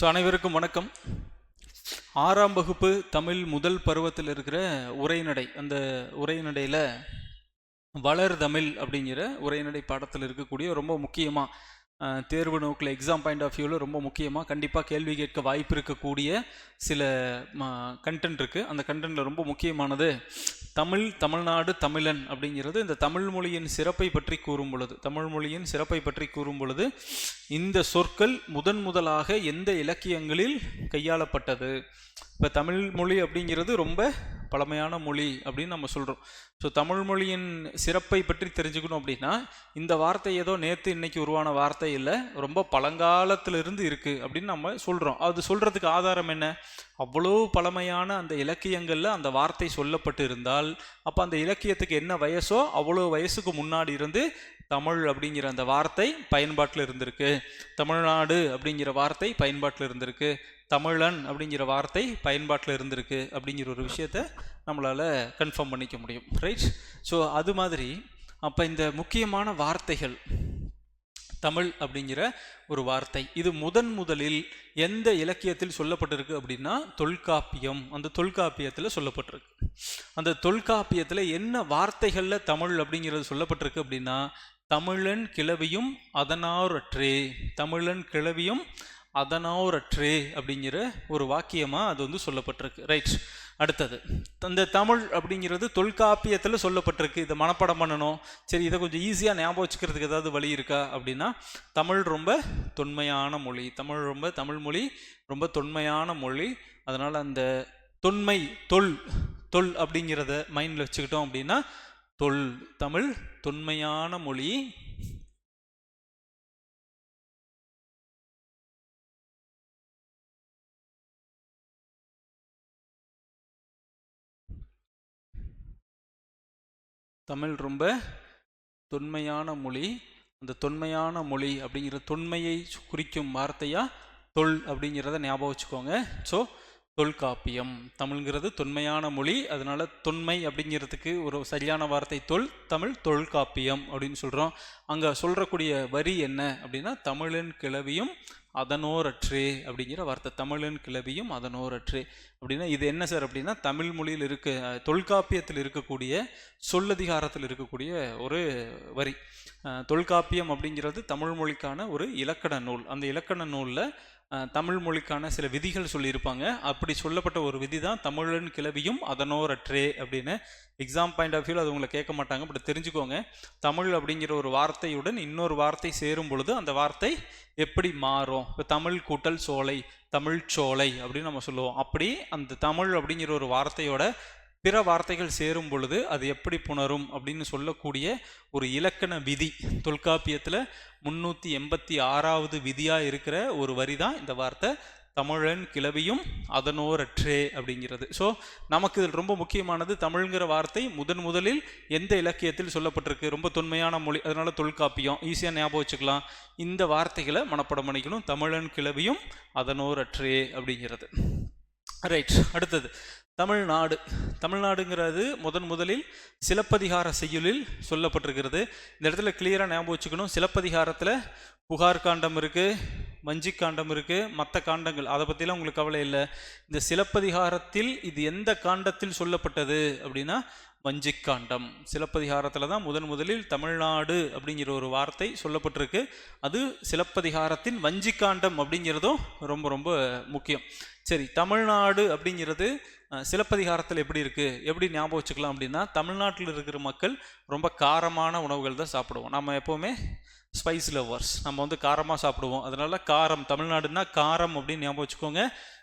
So அனைவருக்கும் வணக்கம். ஆறாம் வகுப்பு தமிழ் முதல் பருவத்தில் இருக்கிற உரைநடை அந்த உரைநடையில் வளர் தமிழ் அப்படிங்கிற உரைநடை பாடத்தில் இருக்கக்கூடிய ரொம்ப முக்கியமாக தேர்வு நோக்கில் எக்ஸாம் பாயிண்ட் ஆஃப் வியூவில் ரொம்ப முக்கியமாக கண்டிப்பாக கேள்வி கேட்க வாய்ப்பு இருக்கக்கூடிய சில கண்டென்ட் இருக்குது அந்த கண்டென்ட்டில் ரொம்ப முக்கியமானது தமிழ் தமிழ்நாடு தமிழன் அப்படிங்கிறது இந்த தமிழ் மொழியின் சிறப்பை பற்றி கூறும் பொழுது தமிழ் மொழியின் சிறப்பை பற்றி கூறும் பொழுது இந்த சொற்கள் முதன் முதலாக எந்த இலக்கியங்களில் கையாளப்பட்டது? இப்போ தமிழ் மொழி அப்படிங்கிறது ரொம்ப பழமையான மொழி அப்படின்னு நம்ம சொல்கிறோம் ஸோ தமிழ் மொழியின் சிறப்பை பற்றி தெரிஞ்சுக்கணும் அப்படின்னா இந்த வார்த்தை ஏதோ நேற்று இன்னைக்கு உருவான வார்த்தை இல்லை ரொம்ப பழங்காலத்திலிருந்து இருக்குது அப்படின்னு நம்ம சொல்கிறோம் அது சொல்கிறதுக்கு ஆதாரம் என்ன? அவ்வளோ பழமையான அந்த இலக்கியங்களில் அந்த வார்த்தை சொல்லப்பட்டு இருந்தால் அப்போ அந்த இலக்கியத்துக்கு என்ன வயசோ அவ்வளோ வயசுக்கு முன்னாடி இருந்து தமிழ் அப்படிங்கிற அந்த வார்த்தை பயன்பாட்டில் இருந்திருக்கு. தமிழ்நாடு அப்படிங்கிற வார்த்தை பயன்பாட்டில் இருந்திருக்கு. தமிழன் அப்படிங்கிற வார்த்தை பயன்பாட்டில் இருந்திருக்கு அப்படிங்கிற ஒரு விஷயத்த நம்மளால் கன்ஃபார்ம் பண்ணிக்க முடியும். ரைட் ஸோ அது மாதிரி அப்போ இந்த முக்கியமான வார்த்தைகள் தமிழ் அப்படிங்கிற ஒரு வார்த்தை. இது முதன் முதலில் எந்த இலக்கியத்தில் சொல்லப்பட்டிருக்கு அப்படின்னா தொல்காப்பியம். அந்த தொல்காப்பியத்தில் சொல்லப்பட்டிருக்கு. அந்த தொல்காப்பியத்தில் என்ன வார்த்தைகளில் தமிழ் அப்படிங்கிறது சொல்லப்பட்டிருக்கு அப்படின்னா தமிழன் கிளவியும் அதனாரற்றே தமிழன் கிளவியும் அதனாரற்றே அப்படிங்கிற ஒரு வாக்கியமாக அது வந்து சொல்லப்பட்டிருக்கு. ரைட் அடுத்தது அந்த தமிழ் அப்படிங்கிறது தொல்காப்பியத்தில் சொல்லப்பட்டிருக்கு. இதை மனப்பாடம் பண்ணணும். சரி இதை கொஞ்சம் ஈஸியாக ஞாபகம் வச்சுக்கிறதுக்கு ஏதாவது வழி இருக்கா அப்படின்னா தமிழ் ரொம்ப தொன்மையான மொழி. தமிழ் ரொம்ப தமிழ் மொழி ரொம்ப தொன்மையான மொழி. அதனால் அந்த தொன்மை தொல் தொல் அப்படிங்கிறத மைண்டில் வச்சுக்கிட்டோம் அப்படின்னா தொல் தமிழ் தொன்மையான மொழி. தமிழ் ரொம்ப தொன்மையான மொழி. அந்த தொன்மையான மொழி அப்படிங்கிற தொன்மையை குறிக்கும் வார்த்தையாக தொல் அப்படிங்கிறத ஞாபகம் வச்சுக்கோங்க. ஸோ தொல்காப்பியம். தமிழ்ங்கிறது தொன்மையான மொழி அதனால தொன்மை அப்படிங்கிறதுக்கு ஒரு சரியான வார்த்தை தொல் தமிழ் தொல்காப்பியம் அப்படின்னு சொல்கிறோம் அங்கே சொல்கிறக்கூடிய வரி என்ன அப்படின்னா தமிழின் கிளவியும் அதனோரற்றே அப்படிங்கிற வார்த்தை. தமிழின் கிளவியும் அதனோரற்றே அப்படின்னா இது என்ன சார் அப்படின்னா தமிழ் மொழியில் இருக்க தொல்காப்பியத்தில் இருக்கக்கூடிய சொல்லதிகாரத்தில் இருக்கக்கூடிய ஒரு வரி. தொல்காப்பியம் அப்படிங்கிறது தமிழ் மொழிக்கான ஒரு இலக்கண நூல். அந்த இலக்கண நூலில் தமிழ் மொழிக்கான சில விதிகள் சொல்லியிருப்பாங்க. அப்படி சொல்லப்பட்ட ஒரு விதி தான் தமிழன் கிளவியும் அதனோரற்றே அப்படின்னு எக்ஸாம் பாயிண்ட் ஆஃப் வியூவில் அது உங்களை கேட்க மாட்டாங்க பட் தெரிஞ்சுக்கோங்க. தமிழ் அப்படிங்கிற ஒரு வார்த்தையுடன் இன்னொரு வார்த்தை சேரும் பொழுது அந்த வார்த்தை எப்படி மாறும்? இப்போ தமிழ் கூட்டல் சோலை தமிழ் சோலை அப்படின்னு நம்ம சொல்லுவோம். அப்படி அந்த தமிழ் அப்படிங்கிற ஒரு வார்த்தையோட பிற வார்த்தைகள் சேரும் பொழுது அது எப்படி புணரும் அப்படின்னு சொல்லக்கூடிய ஒரு இலக்கண விதி. தொல்காப்பியத்தில் முன்னூற்றி எண்பத்தி ஆறாவது விதியாக இருக்கிற ஒரு வரி தான் இந்த வார்த்தை. தமிழன் கிளவியும் அதனோரற்றே அப்படிங்கிறது. ஸோ நமக்கு இதில் ரொம்ப முக்கியமானது தமிழ்ங்கிற வார்த்தை முதன் முதலில் எந்த இலக்கியத்தில் சொல்லப்பட்டிருக்கு? ரொம்ப தொன்மையான மொழி. அதனால தொல்காப்பியம். ஈஸியாக ஞாபகம் வச்சுக்கலாம். இந்த வார்த்தைகளை மனப்படம் பண்ணிக்கணும். தமிழன் கிளவியும் அதனோரற்றே அப்படிங்கிறது. ரைட் அடுத்தது. தமிழ்நாடு. தமிழ்நாடுங்கிறது முதன் முதலில் சிலப்பதிகார செய்யுளில் சொல்லப்பட்டிருக்கிறது. இந்த இடத்துல கிளியராக ஞாபகம் வச்சுக்கணும். சிலப்பதிகாரத்தில் புகார் காண்டம் இருக்குது வஞ்சி காண்டம் இருக்குது மற்ற காண்டங்கள். அதை பற்றிலாம் உங்களுக்கு கவலை இல்லை. இந்த சிலப்பதிகாரத்தில் இது எந்த காண்டத்தில் சொல்லப்பட்டது அப்படின்னா வஞ்சிக்காண்டம் சிலப்பதிகாரத்தில் தான் முதன் முதலில் தமிழ்நாடு அப்படிங்கிற ஒரு வார்த்தை சொல்லப்பட்டிருக்கு. அது சிலப்பதிகாரத்தின் வஞ்சிக்காண்டம் அப்படிங்கிறதும் ரொம்ப ரொம்ப முக்கியம். சரி தமிழ்நாடு அப்படிங்கிறது சிலப்பதிகாரத்தில் எப்படி இருக்குது எப்படி ஞாபகம் வச்சுக்கலாம் அப்படின்னா தமிழ்நாட்டில் இருக்கிற மக்கள் ரொம்ப காரமான உணவுகள் தான் சாப்பிடுவோம். நம்ம எப்போவுமே ஸ்பைஸ் லவ்வர்ஸ் நம்ம வந்து காரமாக சாப்பிடுவோம். அதனால காரம் தமிழ்நாடுனா காரம் அப்படின்னு ஞாபகம் வச்சுக்கோங்க.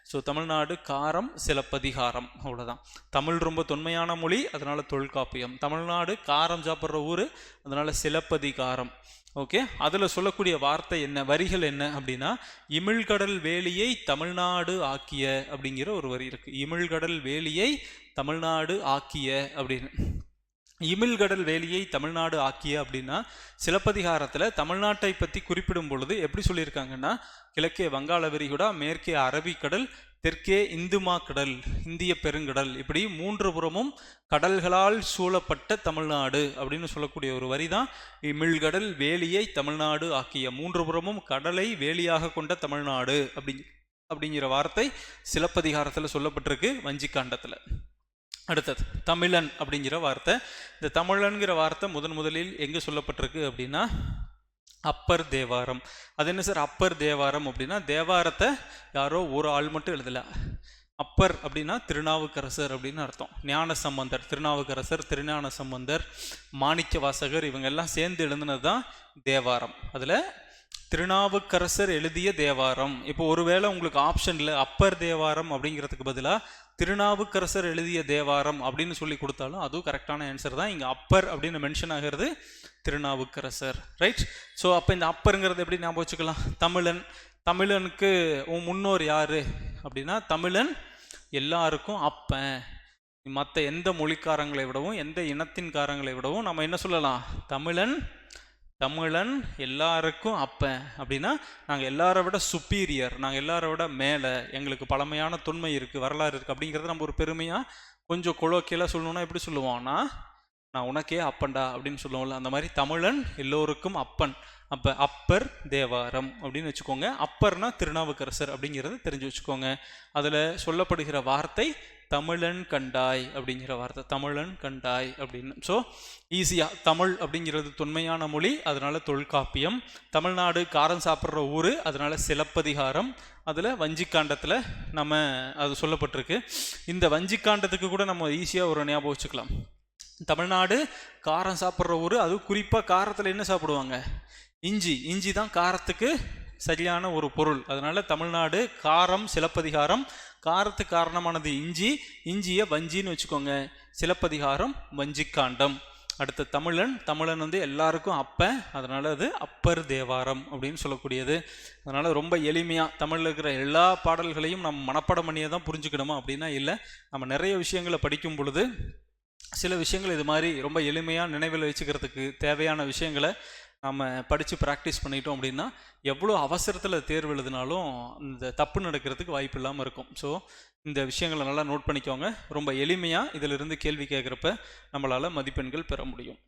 ஸோ தமிழ்நாடு காரம் சிலப்பதிகாரம் அவ்வளோதான் தமிழ் ரொம்ப தொன்மையான மொழி அதனால் தொல்காப்பியம். தமிழ்நாடு காரம் சாப்பிட்ற ஊர் அதனால் சிலப்பதிகாரம். ஓகே அதில் சொல்லக்கூடிய வார்த்தை என்ன வரிகள் என்ன அப்படின்னா இமிழ்கடல் வேலியை தமிழ்நாடு ஆக்கிய அப்படிங்கிற ஒரு வரி இருக்குது இமிழ்கடல் வேலியை தமிழ்நாடு ஆக்கிய அப்படின்னு. இமிழ்கடல் வேலியை தமிழ்நாடு ஆக்கிய அப்படின்னா சிலப்பதிகாரத்தில் தமிழ்நாட்டை பற்றி குறிப்பிடும் பொழுது எப்படி சொல்லியிருக்காங்கன்னா கிழக்கே வங்காள விரிகுடா மேற்கே அரபிக்கடல் தெற்கே இந்துமா கடல் இந்திய பெருங்கடல் இப்படி மூன்று புறமும் கடல்களால் சூழப்பட்ட தமிழ்நாடு அப்படின்னு சொல்லக்கூடிய ஒரு வரி தான் இமிழ்கடல் வேலியை தமிழ்நாடு ஆக்கிய. மூன்று புறமும் கடலை வேலியாக கொண்ட தமிழ்நாடு அப்படி அப்படிங்கிற வார்த்தை சிலப்பதிகாரத்தில் சொல்லப்பட்டிருக்கு வஞ்சிக்காண்டத்தில். அடுத்தது தமிழன் அப்படிங்கிற வார்த்தை. இந்த தமிழன்கிற வார்த்தை முதன் முதலில் எங்கே சொல்லப்பட்டிருக்கு அப்படின்னா அப்பர் தேவாரம். அது என்ன சார்? அப்பர் தேவாரம் அப்படின்னா தேவாரத்தை யாரோ ஒரு ஆள் மட்டும் எழுதலை. அப்பர் அப்படின்னா திருநாவுக்கரசர் அப்படின்னு அர்த்தம். ஞான சம்பந்தர் திருநாவுக்கரசர் திருஞான சம்பந்தர் மாணிக்க வாசகர் இவங்க எல்லாம் சேர்ந்து எழுதுனது தான் தேவாரம். அதில் திருநாவுக்கரசர் எழுதிய தேவாரம். இப்போ ஒருவேளை உங்களுக்கு ஆப்ஷனில் அப்பர் தேவாரம் அப்படிங்கிறதுக்கு பதிலாக திருநாவுக்கரசர் எழுதிய தேவாரம் அப்படின்னு சொல்லி கொடுத்தாலும் அதுவும் கரெக்டான ஆன்சர் தான். இங்கே அப்பர் அப்படின்னு மென்ஷன் ஆகிறது திருநாவுக்கரசர் ரைட் ஸோ அப்போ இந்த அப்பருங்கிறது எப்படி ஞாபகம் வச்சுக்கலாம்? தமிழன் தமிழனுக்கு உன் முன்னோர் யார்? அப்படின்னா தமிழன் எல்லாருக்கும் அப்பன். மற்ற எந்த மொழிக்காரங்களை விடவும் எந்த இனத்தின்காரங்களை விடவும் நம்ம என்ன சொல்லலாம்? தமிழன் தமிழன் எல்லாருக்கும் அப்பன் அப்படின்னா நாங்கள் எல்லாரை விட சுப்பீரியர் நாங்கள் எல்லாரை விட மேலே எங்களுக்கு பழமையான தொன்மை இருக்குது வரலாறு இருக்குது அப்படிங்கிறத நம்ம ஒரு பெருமையாக கொஞ்சம் கொலோக்கியலாக சொல்லணும்னா எப்படி சொல்லுவோம்னா நான் உனக்கே அப்பன்டா அப்படின்னு சொல்லுவோம்ல அந்த மாதிரி தமிழன் எல்லோருக்கும் அப்பன். அப்போ அப்பர் தேவாரம் அப்படின்னு வச்சுக்கோங்க. அப்பர்னா திருநாவுக்கரசர் அப்படிங்கிறத தெரிஞ்சு வச்சுக்கோங்க. அதில் சொல்லப்படுகிற வார்த்தை தமிழன் கண்டாய் அப்படிங்கிற வார்த்தை. தமிழன் கண்டாய் அப்படின்னு. ஸோ ஈஸியாக தமிழ் அப்படிங்கிறது தொன்மையான மொழி அதனால தொல்காப்பியம். தமிழ்நாடு காரம் சாப்பிட்ற ஊர் அதனால சிலப்பதிகாரம். அதில் வஞ்சிக்காண்டத்தில் நம்ம அது சொல்லப்பட்டிருக்கு. இந்த வஞ்சிக்காண்டத்துக்கு கூட நம்ம ஈஸியாக ஒரு ஞாபகம் வச்சுக்கலாம். தமிழ்நாடு காரம் சாப்பிட்ற ஊர். அது குறிப்பாக காரத்தில் என்ன சாப்பிடுவாங்க? இஞ்சி. இஞ்சி தான் காரத்துக்கு சரியான ஒரு பொருள். அதனால் தமிழ்நாடு காரம் சிலப்பதிகாரம். காரத்துக்கு காரணமானது இஞ்சி. இஞ்சியை வஞ்சின்னு வச்சுக்கோங்க. சிலப்பதிகாரம் வஞ்சிக்காண்டம். அடுத்த தமிழன். தமிழன் வந்து எல்லாருக்கும் அப்பன் அதனால் அது அப்பர் தேவாரம் அப்படின்னு சொல்லக்கூடியது. அதனால் ரொம்ப எளிமையாக தமிழில் இருக்கிற எல்லா பாடல்களையும் நம்ம மனப்பாடம் பண்ணியே தான் புரிஞ்சுக்கணுமா அப்படின்னா இல்லை. நம்ம நிறைய விஷயங்களை படிக்கும் பொழுது சில விஷயங்கள் இது மாதிரி ரொம்ப எளிமையாக நினைவில் வச்சுக்கிறதுக்கு தேவையான விஷயங்களை நம்ம படித்து ப்ராக்டிஸ் பண்ணிட்டோம் அப்படின்னா எவ்வளோ அவசரத்தில் தேர்வு எழுதினாலும் இந்த தப்பு நடக்கிறதுக்கு வாய்ப்பு இல்லாமல் இருக்கும். ஸோ இந்த விஷயங்களை நல்லா நோட் பண்ணிக்கோங்க. ரொம்ப எளிமையாக இதிலிருந்து கேள்வி கேட்குறப்ப நம்மளால் மதிப்பெண்கள் பெற முடியும்.